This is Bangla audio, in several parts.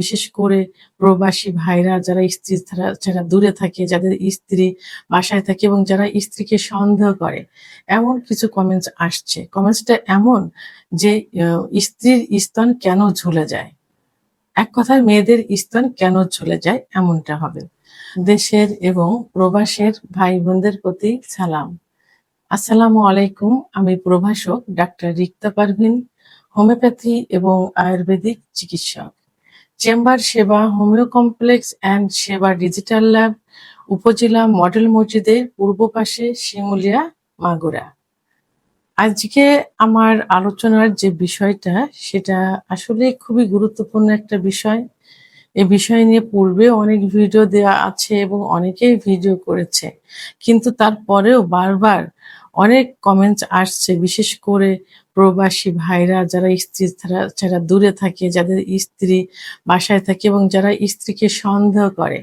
বিশেষ করে প্রবাসী ভাইরা, যারা স্ত্রী ছাড়া দূরে থাকে, যাদের স্ত্রী বাসায় থাকে এবং যারা স্ত্রীকে সন্দেহ করে, এমন কিছু কমেন্টস আসছে। কমেন্টসটা এমন যে স্ত্রীর স্তন কেন ঝুলে যায়? এক কথায় মেয়েদের স্তন কেন ঝুলে যায়? এমনটা হবে। দেশের এবং প্রবাসের ভাই বোনদের প্রতি সালাম। আসসালামু আলাইকুম, আমি প্রভাষক ডাক্তার রিক্তা পারভিন, হোমিওপ্যাথি এবং আয়ুর্বেদিক চিকিৎসক। Chamber Seba homeo complex and Seba digital lab, উপজেলা মডেল মসজিদের পূর্ব পাশে শিমুলিয়া মাগুরা। আজকে আমার আলোচনার যে বিষয়টা, সেটা আসলে খুবই গুরুত্বপূর্ণ একটা বিষয়। এ বিষয় নিয়ে পূর্বে অনেক ভিডিও দেওয়া আছে এবং অনেকেই ভিডিও করেছে। কিন্তু তারপরেও বারবার অনেক কমেন্টস আসছে, বিশেষ করে প্রবাসী ভাইরা যারা স্ত্রী ছাড়া দূরে থাকে, যাদের স্ত্রী বাসায় থাকে এবং যারা স্ত্রীকে সন্দেহ করে,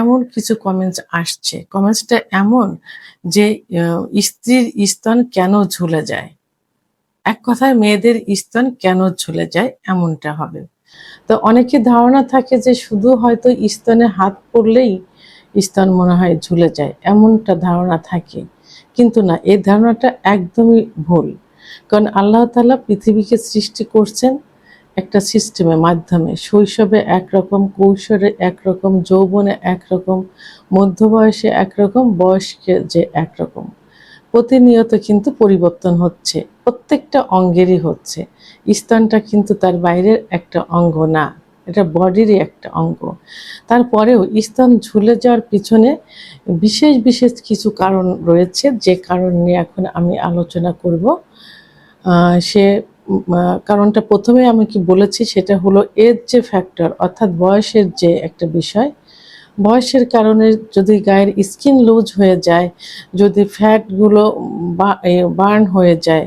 এমন কিছু কমেন্টস আসছে। কমেন্টসটা এমন যে স্ত্রীর স্তন কেন ঝুলে যায়? এক কথায় মেয়েদের স্তন কেন ঝুলে যায়? এমনটা হবে। তো অনেকে ধারণা থাকে যে শুধু হয়তো স্তনে হাত পড়লেই স্তন মনে হয় ঝুলে যায়, এমনটা ধারণা থাকে। কিন্তু না, এই ধারণাটা একদমই ভুল। কারণ আল্লাহ তাআলা পৃথিবীকে সৃষ্টি করছেন একটা সিস্টেমের মাধ্যমে। শৈশবে একরকম, কৈশোরে একরকম, যৌবনে একরকম মধ্য বয়সে একরকম, বয়স্কে যে একরকম। প্রতিনিয়ত কিন্তু পরিবর্তন হচ্ছে, প্রত্যেকটা অঙ্গেরই হচ্ছে। স্তনটা কিন্তু তার বাইরের একটা অঙ্গ না। এটা বডিরই একটা অঙ্গ। তারপরেও স্তন ঝুলে যাওয়ার পিছনে বিশেষ বিশেষ কিছু কারণ রয়েছে, যে কারণ নিয়ে এখন আমি আলোচনা করব। সে কারণটা প্রথমে আমি কি বলেছি, সেটা হলো এর যে ফ্যাক্টর, অর্থাৎ বয়সের যে একটা বিষয়। বয়সের কারণে যদি গায়ের স্কিন লুজ হয়ে যায়, যদি ফ্যাটগুলো বার্ন হয়ে যায়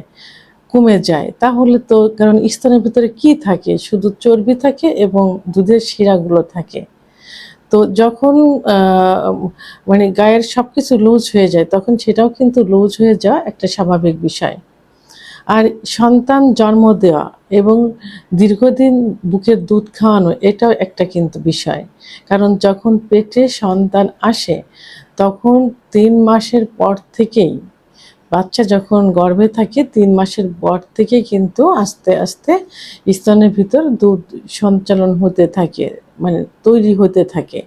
কমে যায়, তাহলে তো কারণ স্তনের ভিতরে কি থাকে? শুধু চর্বি থাকে এবং দুধের শিরাগুলো থাকে। তো যখন মানে গায়ের সব কিছু লুজ হয়ে যায়, তখন সেটাও কিন্তু লুজ হয়ে যাওয়া একটা স্বাভাবিক বিষয়। আর সন্তান জন্ম দেওয়া এবং দীর্ঘদিন বুকের দুধ খাওয়ানো, এটাও একটা কিন্তু বিষয়। কারণ যখন পেটে সন্তান আসে, তখন তিন মাসের পর থেকেই বাচ্চা যখন গর্ভে থাকে, তিন মাসের পর থেকে কিন্তু আস্তে আস্তে স্তনের ভিতর দুধ সঞ্চালন হতে থাকে মানে তৈরি হতে থাকে।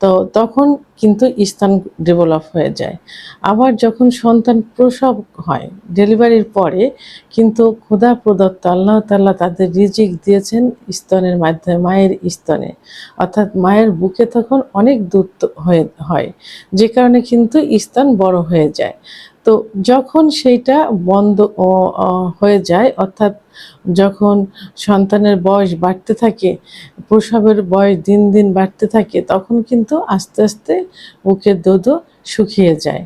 তো তখন কিন্তু স্তন ডেভেলপ হয়ে যায়। আবার যখন সন্তান প্রসব হয় ডেলিভারির পরে কিন্তু ক্ষুধা প্রদত্ত আল্লাহ তাল্লাহ তাদের রিজিক দিয়েছেন স্তনের মাধ্যমে, মায়ের স্তনে। অর্থাৎ মায়ের বুকে তখন অনেক তো- হয়ে, হয়, যে কারণে কিন্তু স্তন বড় হয়ে যায়। তো যখন সেইটা বন্ধ হয়ে যায়, অর্থাৎ যখন সন্তানের বয়স বাড়তে থাকে, প্রসবের বয়স দিন দিন বাড়তে থাকে, তখন কিন্তু আস্তে আস্তে বুকের দুধও শুকিয়ে যায়।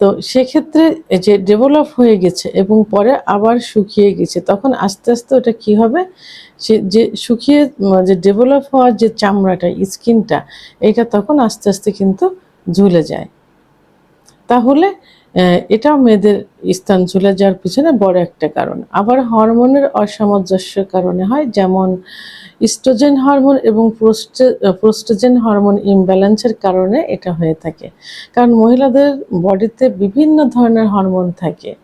তো সেক্ষেত্রে যে ডেভেলপ হয়ে গেছে এবং পরে আবার শুকিয়ে গেছে, তখন আস্তে আস্তে ওটা কি হবে? সে যে শুকিয়ে, যে ডেভেলপ হওয়ার যে চামড়াটা স্কিনটা এটা তখন আস্তে আস্তে কিন্তু ঝুলে যায়। তাহলে এটাও মেয়েদের স্থান ঝুলে যাওয়ার পিছনে বড় একটা কারণ। আবার হরমোনের অসামঞ্জস্যের কারণে হয়, যেমন ইস্ট্রোজেন হরমোন এবং প্রোস্টে- প্রোস্টোজেন হরমোন ইমব্যালেন্সের কারণে এটা হয়ে থাকে। কারণ মহিলাদের বডিতে বিভিন্ন ধরনের হরমোন থাকে।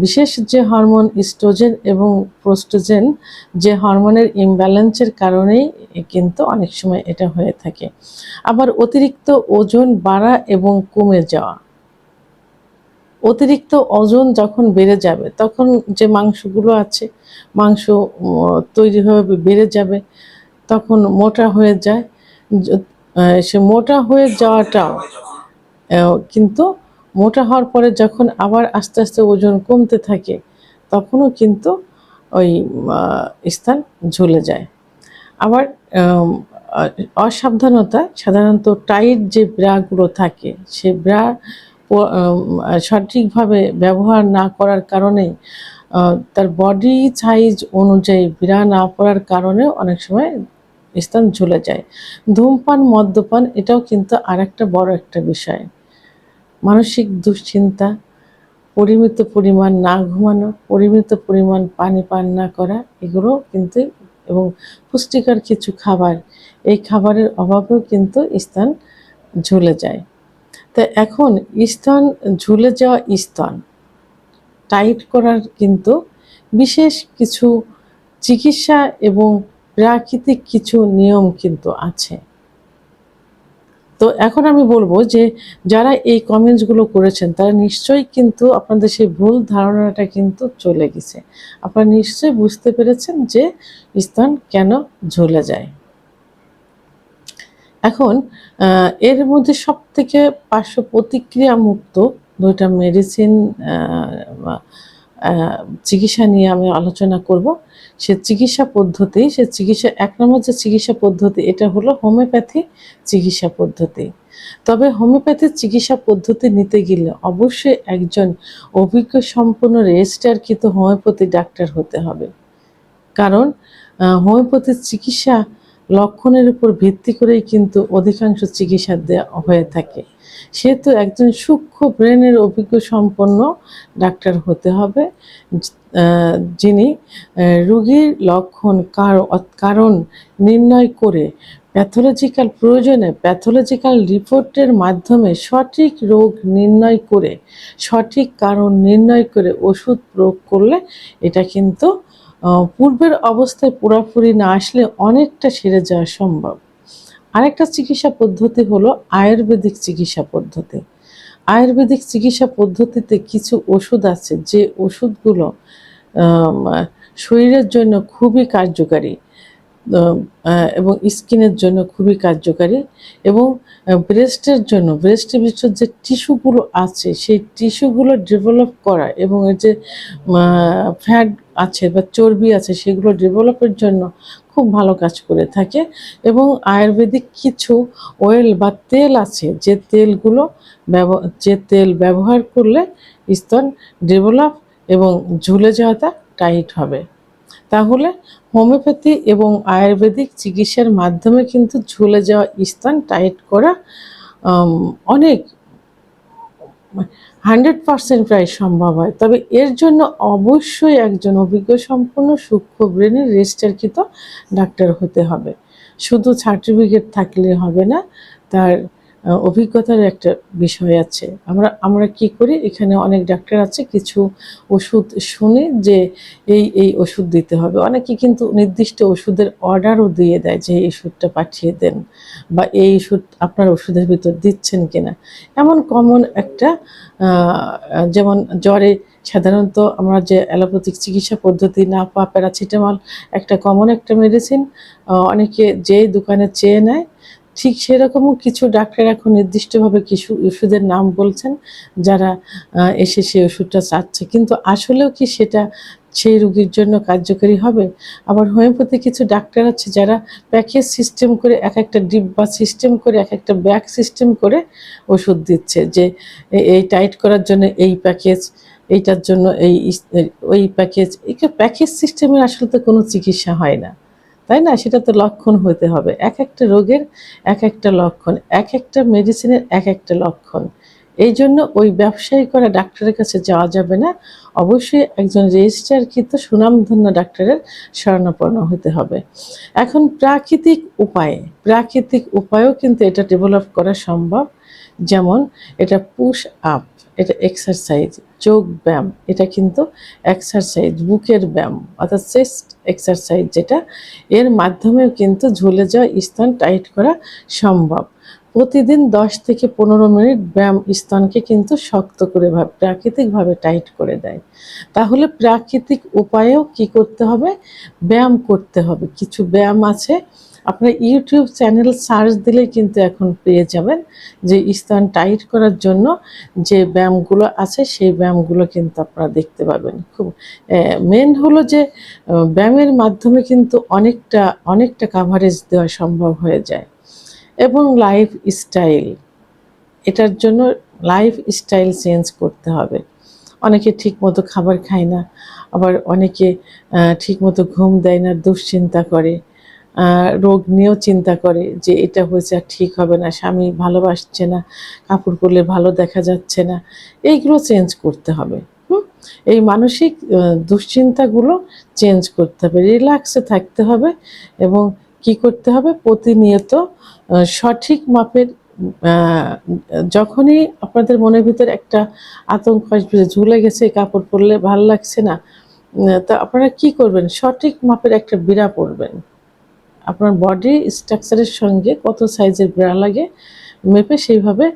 বিশেষ যে হরমোন ইস্ট্রোজেন এবং প্রোস্টোজেন, যে হরমোনের ইমব্যালেন্সের কারণেই কিন্তু অনেক সময় এটা হয়ে থাকে। আবার অতিরিক্ত ওজন বাড়া এবং কমে যাওয়া। অতিরিক্ত ওজন যখন বেড়ে যাবে, তখন যে মাংসগুলো আছে, মাংস তৈরি হয়ে বেড়ে যাবে, তখন মোটা হয়ে যায়। সে মোটা হয়ে যাওয়াটাও কিন্তু মোটা হওয়ার পরে যখন আবার আস্তে আস্তে ওজন কমতে থাকে, তখনও কিন্তু ওই স্থান ঝুলে যায়। আবার অসাবধানতা সাধারণত টাইট যে ব্রাগুলো থাকে, সে ব্রা সঠিকভাবে ব্যবহার না করার কারণে তার বডি সাইজ অনুযায়ী বিড়া না পড়ার কারণে অনেক সময় স্থান ঝুলে যায়। ধূমপান, মদ্যপান, এটাও কিন্তু আর একটা বড় একটা বিষয়। মানসিক দুশ্চিন্তা, পরিমিত পরিমাণ না ঘুমানো, পরিমিত পরিমাণ পানি পান না করা, এগুলো কিন্তু এবং পুষ্টিকর কিছু খাবার, এই খাবারের অভাবেও কিন্তু স্থান ঝুলে যায়। তো এখন স্তন ঝুলে যাওয়া স্তন টাইট করার কিন্তু বিশেষ কিছু চিকিৎসা এবং প্রাকৃতিক কিছু নিয়ম কিন্তু আছে। তো এখন আমি বলব যে, যারা এই কমেন্টসগুলো করেছেন, তারা নিশ্চয়ই কিন্তু আপনাদের সেই ভুল ধারণাটা কিন্তু চলে গেছে। আপনারা নিশ্চয়ই বুঝতে পেরেছেন যে স্তন কেন ঝুলে যায়। এখন এর মধ্যে সব থেকে পার্শ্ব প্রতিক্রিয়া মুক্ত দুইটা মেডিসিন চিকিৎসা নিয়ে আমি আলোচনা করব। সে চিকিৎসা পদ্ধতি, সে চিকিৎসা, এক নম্বর যে চিকিৎসা পদ্ধতি, এটা হলো হোমিওপ্যাথি চিকিৎসা পদ্ধতি। তবে হোমিওপ্যাথির চিকিৎসা পদ্ধতি নিতে গেলে অবশ্যই একজন অভিজ্ঞ সম্পন্ন রেজিস্টারকৃত হোমিওপ্যাথি ডাক্তার হতে হবে। কারণ হোমিওপ্যাথির চিকিৎসা লক্ষণের উপর ভিত্তি করেই কিন্তু অধিকাংশ চিকিৎসা দেওয়া হয়ে থাকে। সেহেতু একজন সূক্ষ্ম ব্রেনের অভিজ্ঞ সম্পন্ন ডাক্তার হতে হবে যিনি রুগীর লক্ষণ, কার- কারণ নির্ণয় করে প্যাথোলজিক্যাল প্রয়োজনে প্যাথোলজিক্যাল রিপোর্টের মাধ্যমে সঠিক রোগ নির্ণয় করে, সঠিক কারণ নির্ণয় করে ওষুধ প্রয়োগ করলে এটা কিন্তু পূর্বের অবস্থায় পুরোপুরি না আসলে অনেকটা সেরে যাওয়া সম্ভব। আরেকটা চিকিৎসা পদ্ধতি হলো আয়ুর্বেদিক চিকিৎসা পদ্ধতি। আয়ুর্বেদিক চিকিৎসা পদ্ধতিতে কিছু ওষুধ আছে, যে ওষুধগুলো শরীরের জন্য খুবই কার্যকারী এবং স্কিনের জন্য খুবই কার্যকারী, এবং ব্রেস্টের জন্য ব্রেস্টের ভিতর যে টিস্যুগুলো আছে, সেই টিস্যুগুলো ডেভেলপ করা এবং যে ফ্যাট আছে বা চর্বি আছে সেগুলো ডেভেলপের জন্য খুব ভালো কাজ করে থাকে এবং আয়ুর্বেদিক কিছু অয়েল বা তেল আছে যে তেলগুলো যে তেল ব্যবহার করলে স্তন ডেভেলপ এবং ঝুলে যাওয়াটা টাইট হবে। তাহলে হোমিওপ্যাথি এবং আয়ুর্বেদিক চিকিৎসার মাধ্যমে কিন্তু ঝুলে যাওয়া স্তন টাইট করা অনেক হান্ড্রেড পার্সেন্ট প্রায় সম্ভব হয়। তবে এর জন্য অবশ্যই একজন অভিজ্ঞ সম্পন্ন সূক্ষ্ম ব্রেনের রেজিস্টারকৃত ডাক্তার হতে হবে। শুধু সার্টিফিকেট থাকলে হবে না, তার অভিজ্ঞতার একটা বিষয় আছে। আমরা আমরা কি করি? এখানে অনেক ডাক্তার আছে, কিছু ওষুধ শুনে যে এই এই ওষুধ দিতে হবে। অনেকে কিন্তু নির্দিষ্ট ওষুধের অর্ডারও দিয়ে দেয় যে এই ওষুধটা পাঠিয়ে দেন বা এই ওষুধ আপনার ওষুধের ভিতর দিচ্ছেন কিনা। এমন কমন একটা যেমন জ্বরে সাধারণত আমরা যে অ্যালোপ্যাথিক চিকিৎসা পদ্ধতি না পা প্যারাসিটামল একটা কমন একটা মেডিসিন অনেকে যেই দোকানে চেয়ে নেয় ঠিক সেরকমও কিছু ডাক্তার এখন নির্দিষ্টভাবে কিছু ওষুধের নাম বলছেন, যারা এসে সেই ওষুধটা চাচ্ছে। কিন্তু আসলেও কি সেটা সেই রুগীর জন্য কার্যকরী হবে? আবার হোমিওপ্যাথি কিছু ডাক্তার আছে যারা প্যাকেজ সিস্টেম করে এক একটা ডিব্বা সিস্টেম করে এক একটা ব্যাগ সিস্টেম করে ওষুধ দিচ্ছে যে এই টাইট করার জন্য এই প্যাকেজ, এইটার জন্য এই ওই প্যাকেজ। এই প্যাকেজ সিস্টেমের আসলে তো কোনো চিকিৎসা হয় না। তাই না? সেটা তো লক্ষণ হতে হবে। এক একটা রোগের এক একটা লক্ষণ, এক একটা মেডিসিনের এক একটা লক্ষণ। এই জন্য ওই ব্যবসায়ী করা ডাক্তারের কাছে যাওয়া যাবে না। অবশ্যই একজন রেজিস্টার রেজিস্টারকৃত সুনামধন্য ডাক্তারের শরণাপন্ন হতে হবে। এখন প্রাকৃতিক উপায়ে, প্রাকৃতিক উপায়েও কিন্তু এটা ডেভেলপ করা সম্ভব। যেমন এটা পুশ আপ এটা এক্সারসাইজ যোগ ব্যায়াম, এটা কিন্তু এক্সারসাইজ বুকের ব্যায়াম, অর্থাৎ চেস্ট এক্সারসাইজ যেটা, এর মাধ্যমেও কিন্তু ঝুলে যাওয়া স্তন টাইট করা সম্ভব। প্রতিদিন দশ থেকে পনেরো মিনিট ব্যায়াম স্তনকে কিন্তু শক্ত করে ভাবে, প্রাকৃতিকভাবে টাইট করে দেয়। তাহলে প্রাকৃতিক উপায়েও কি করতে হবে? ব্যায়াম করতে হবে। কিছু ব্যায়াম আছে আপনার ইউটিউব চ্যানেল সার্চ দিলে কিন্তু এখন পেয়ে যাবেন যে স্তন টাইট করার জন্য যে ব্যায়ামগুলো আছে সেই ব্যায়ামগুলো কিন্তু আপনারা দেখতে পাবেন। খুব মেন হলো যে ব্যায়ামের মাধ্যমে কিন্তু অনেকটা অনেকটা কাভারেজ দেওয়া সম্ভব হয়ে যায়। এবং লাইফ স্টাইল এটার জন্য লাইফ স্টাইল চেঞ্জ করতে হবে। অনেকে ঠিক মতো খাবার খায় না আবার অনেকে আহ, ঠিক মতো ঘুম দেয় না দুশ্চিন্তা করে। রোগ নিয়েও চিন্তা করে যে এটা হয়েছে আর ঠিক হবে না, স্বামী ভালোবাসছে না, কাপড় পরলে ভালো দেখা যাচ্ছে না, এইগুলো চেঞ্জ করতে হবে। এই মানসিক দুশ্চিন্তাগুলো চেঞ্জ করতে হবে রিল্যাক্সে থাকতে হবে এবং কি করতে হবে? প্রতিনিয়ত সঠিক মাপের যখনই আপনাদের মনের ভিতরে একটা আতঙ্ক আসবে ঝুলে গেছে, কাপড় পরলে ভালো লাগছে না তা আপনারা কি করবেন? সঠিক মাপের একটা বিড়া পরবেন। আপনার বডি স্ট্রাকচারের সঙ্গে কত সাইজের ব্রা লাগে, মেপে সেইভাবে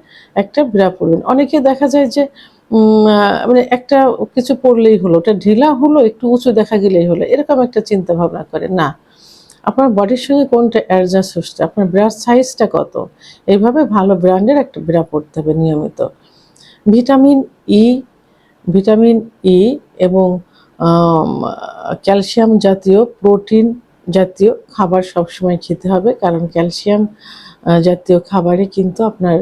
একটা ব্রা পরবেন। অনেকে দেখা যায় যে মানে একটা কিছু পরলেই হলো, ওটা ঢিলা হলো, একটু উঁচু দেখা গেলেই হলো, এরকম একটা চিন্তা ভাবনা করে। না, আপনার বডির সঙ্গে কোনটা অ্যাডজাস্ট হচ্ছে, আপনার ব্রার সাইজটা কত, এইভাবে ভালো ব্র্যান্ডের একটা ব্রা পরতে হবে নিয়মিত। ভিটামিন ই ভিটামিন ই এবং ক্যালসিয়াম জাতীয় প্রোটিন জাতীয় খাবার সবসময় খেতে হবে, কারণ ক্যালসিয়াম জাতীয় খাবারে কিন্তু আপনার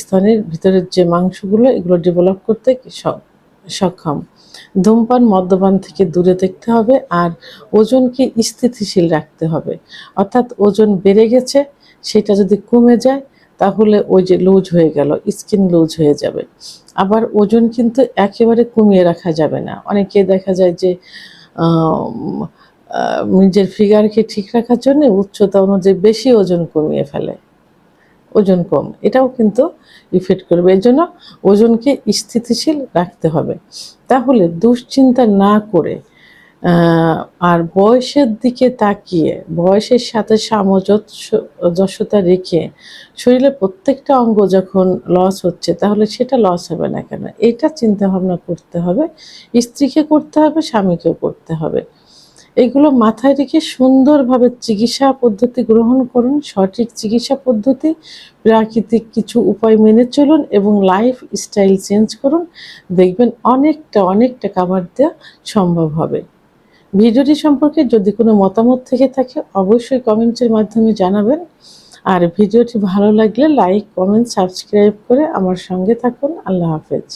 স্তনের ভিতরের যে মাংসগুলো, এগুলো ডেভেলপ করতে সক্ষম। ধূমপান মদ্যপান থেকে দূরে দেখতে হবে আর ওজনকে স্থিতিশীল রাখতে হবে। অর্থাৎ ওজন বেড়ে গেছে, সেটা যদি কমে যায়, তাহলে ওই যে লুজ হয়ে গেল, স্কিন লুজ হয়ে যাবে। আবার ওজন কিন্তু একেবারে কমিয়ে রাখা যাবে না। অনেকে দেখা যায় যে নিজের ফিগারকে ঠিক রাখার জন্য উচ্চতা অনুযায়ী বেশি ওজন কমিয়ে ফেলে। ওজন কম, এটাও কিন্তু ইফেক্ট করবে। এর জন্য ওজনকে স্থিতিশীল রাখতে হবে। তাহলে দুশ্চিন্তা না করে আর বয়সের দিকে তাকিয়ে, বয়সের সাথে সামঞ্জস্যতা রেখে শরীরের প্রত্যেকটা অঙ্গ যখন লস হচ্ছে, তাহলে সেটা লস হবে না কেন? এটা চিন্তা ভাবনা করতে হবে। স্ত্রীকে করতে হবে, স্বামীকেও করতে হবে। এগুলো মাথায় রেখে সুন্দরভাবে চিকিৎসা পদ্ধতি গ্রহণ করুন, সঠিক চিকিৎসা পদ্ধতি, প্রাকৃতিক কিছু উপায় মেনে চলুন এবং লাইফ স্টাইল চেঞ্জ করুন। দেখবেন অনেকটা অনেকটা কাভার দেওয়া সম্ভব হবে। ভিডিওটি সম্পর্কে যদি কোনো মতামত থেকে থাকে, অবশ্যই কমেন্টের মাধ্যমে জানাবেন। আর ভিডিওটি ভালো লাগলে লাইক কমেন্ট সাবস্ক্রাইব করে আমার সঙ্গে থাকুন। আল্লাহ হাফেজ।